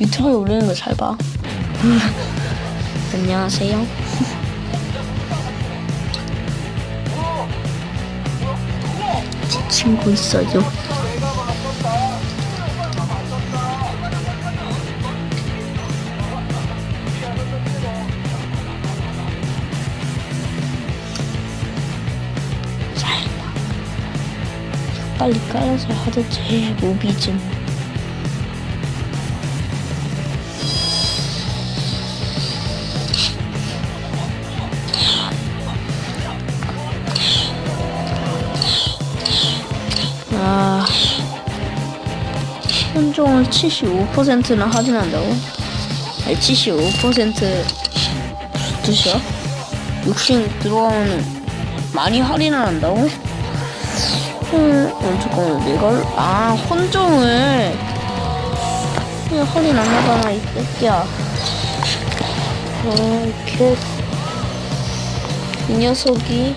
유튜브에 올리는 거 잘 봐. 안녕하세요. 제 친구 있어요. 빨리 깔아서 하도 제 모비 좀. 현종을 75%나 할인한다고? 아니, 75% 무슨 뜻이야? 60 들어가면 많이 할인을 한다고? 음, 어, 잠깐만, 내가, 아, 혼종을. 그냥 할인 안 하잖아, 이 새끼야. 어, 이렇게. 이 녀석이.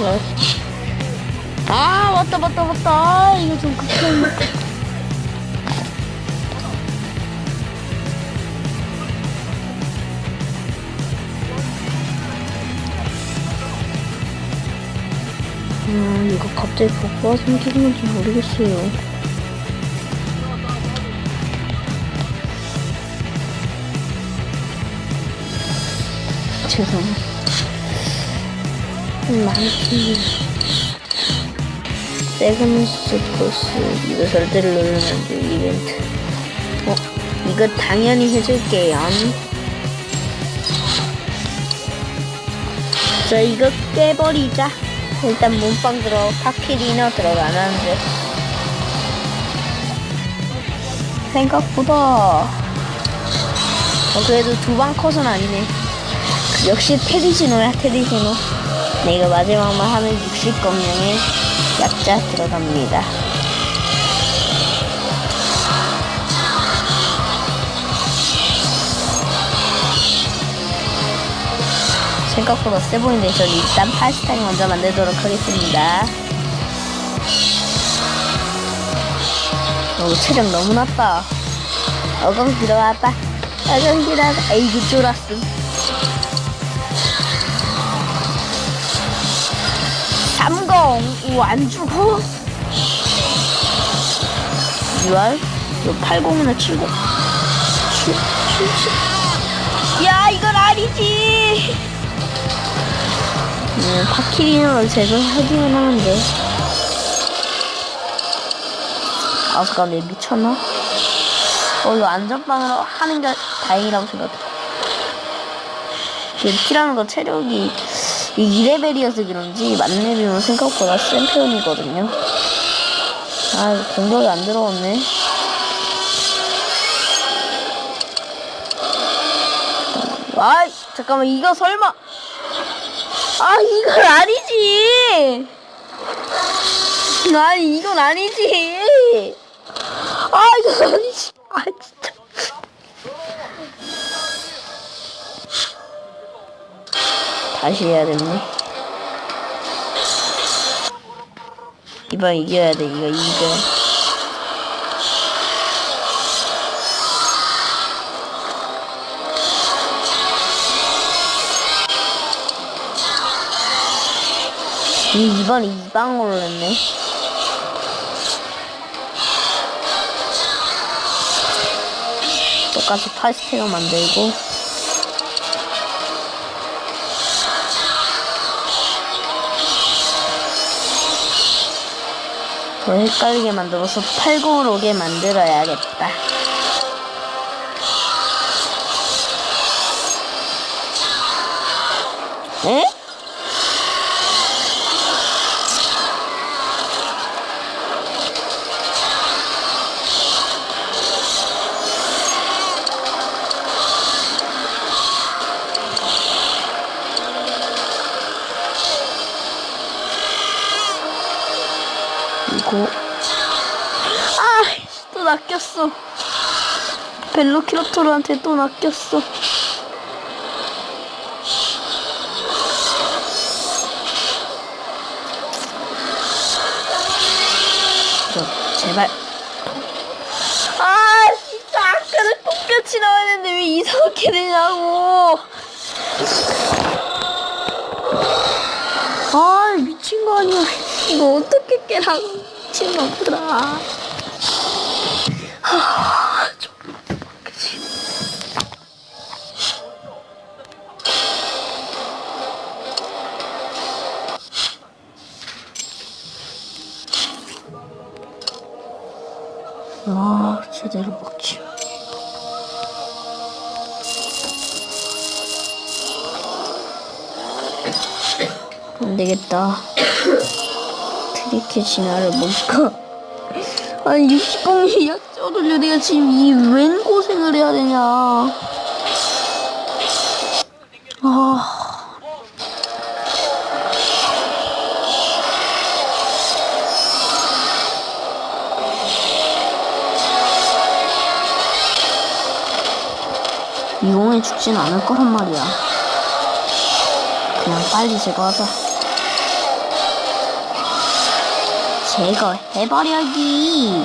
왜? 아 맞다 맞다 맞다. 아, 이거 좀 급했네 아 이거 갑자기 복부가 생기는 건지 모르겠어요. 죄송해요 많기 세금스 코스 이거 절대로 누르면 안 돼 이벤트. 어? 이거 당연히 해줄게요. 자 이거 깨버리자. 일단 몸빵 들어 파키리너 들어가는데. 생각보다. 어 그래도 두 방 컷은 아니네. 역시 테리지노야 테리지노 내가 마지막만 하면 60검령에 약자 들어갑니다. 생각보다 세 보이는데 전 일단 파스타를 먼저 만들도록 하겠습니다. 오, 체력 너무 낮다. 어강 들어왔다. 어강 들어왔다. 에이구, 쫄았음. 삼공 안 죽어 6월 이거 80이나 70 70. 야 이건 아니지. 음, 파키리노를 제거하기만 하면 돼 아까 내 미쳤나? 어 이거 안전빵으로 하는 게 다행이라고 생각해. 지금 티라는 거 체력이 이 2레벨이어서 그런지 만렙이면 생각보다 센 편이거든요. 아, 공격이 안 들어왔네. 아이, 잠깐만, 이거 설마. 아, 이건 아니지! 아니, 이건 아니지! 아, 이건 아니지! 아, 진짜. 다시 해야 됐네. 이번 이겨야 돼, 이거 이겨. 이 이번 이방으로 했네. 똑같이 파스텔로 만들고. 더 헷갈리게 만들어서 80으로 오게 만들어야겠다. 에? 이거 아, 또 낚였어. 벨로키라토르한테 또 낚였어. 제발. 아, 진짜 아까는 똑같이 나왔는데 왜 이상하게 되냐고. 아, 미친 거 아니야. 이거 어떻게 깨라고. 미친 놈들아. 하, 좀, 그치. 아, 제대로 먹지. 안 되겠다. 트리케 진화를 먹을까? 아니, 60공이 약점을요. 내가 지금 이 웬 고생을 해야 되냐. 아. 이용해 죽진 않을 거란 말이야. 그냥 빨리 제거하자. 제거해버려기.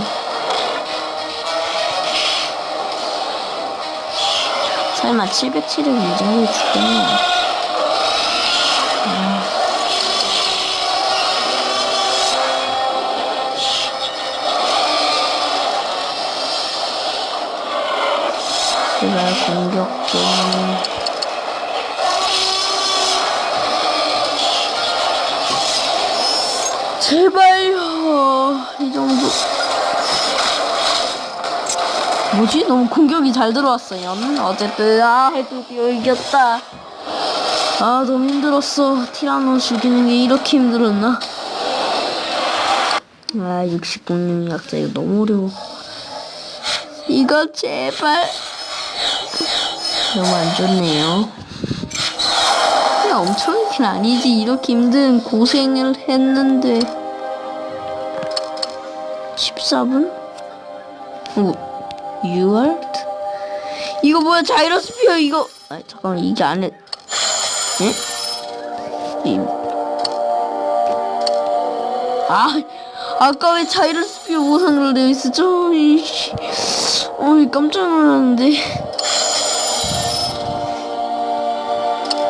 설마 707을 이제 하고 죽겠네. 아. 제발 공격 좀. 제발요. 이 정도. 뭐지? 너무 공격이 잘 들어왔어요. 어쨌든 아 해독이요 이겼다. 아 너무 힘들었어. 티라노 죽이는 게 이렇게 힘들었나? 아 69님 약자 이거 너무 어려워. 이거 제발. 너무 안 좋네요. 엄청 힘 아니지. 이렇게 힘든 고생을 했는데. 14분? 오, 유얼트? 이거 뭐야, 자이러스피어, 이거. 아 잠깐만, 이게 안에. 에? 이... 아, 아까 왜 자이러스피어 보상으로 되어 있었죠? 이씨. 어이, 깜짝 놀랐는데.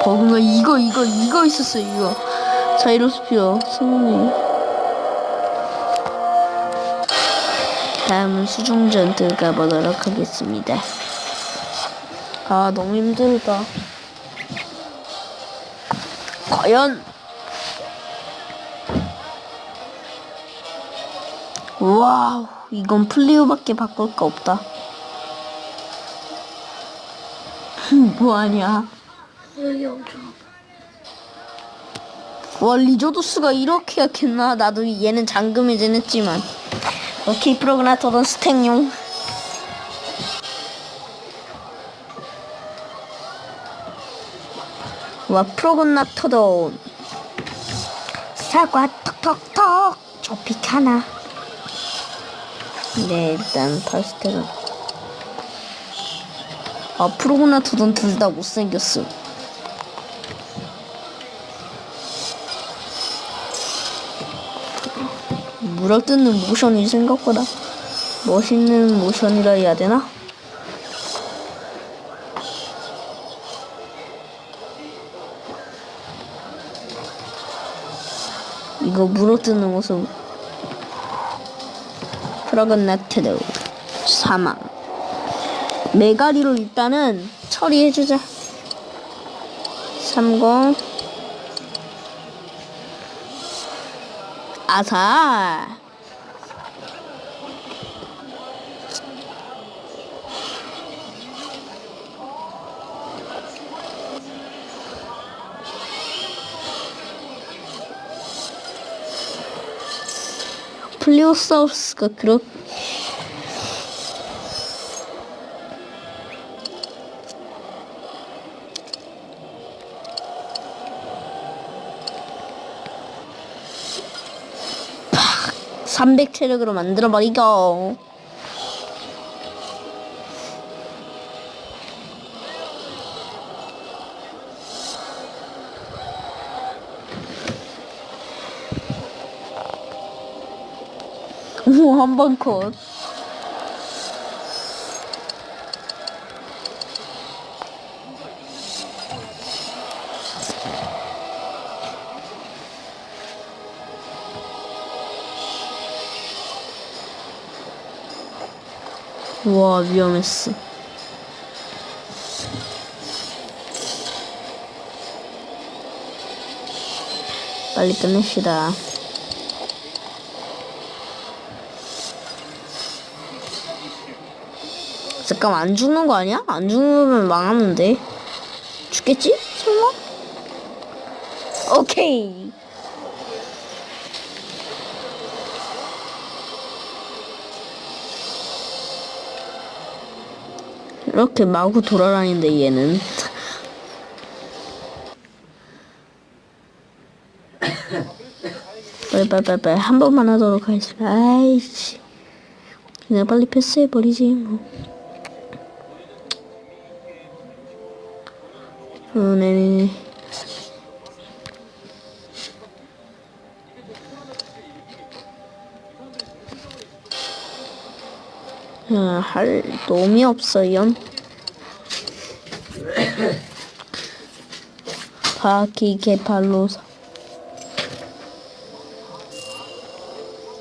버그가 이거 이거 이거 있었어요 이거 자이로스피어 성공이 다음은 수중전 들어가 보도록 하겠습니다. 아 너무 힘들다. 과연 와우 이건 플리오밖에 바꿀 거 없다. 뭐하냐? 여기 엄청 와 리조도스가 이렇게 약했나? 나도 얘는 잠금이긴 했지만 오케이 프로그나토던 스택용. 와 프로그나토돈 사과 톡톡톡. 조픽 하나. 네 일단 파스텔은 아 프로그나토돈 둘 다 못생겼어 물어뜯는 모션이 생각보다 멋있는 모션이라 해야 되나? 이거 물어뜯는 모습 프라그나테드 사망. 메가리로 일단은 처리해주자. 30 아살 플리오사우스가 그렇 300 체력으로 만들어 버리고 오, 한번 컷. 우와, 위험했어. 빨리 끝냅시다. 잠깐만 안 죽는 거 아니야? 안 죽으면 망하는데 죽겠지? 설마? 오케이 이렇게 마구 돌아다니는데 얘는? 빨리 빨리 빨리 한 번만 하도록 하겠습니다. 아이씨. 그냥 빨리 패스해버리지 뭐. 어, 네네. 아, 할 놈이 없어요. 바퀴 개팔로사.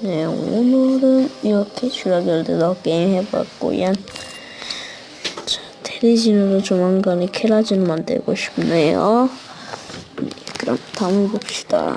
네, 오늘은 이렇게 슈라결드도 게임 해봤고요. 자, 테리진으로 조만간에 케라진을 만들고 싶네요. 네, 그럼 다음에 봅시다.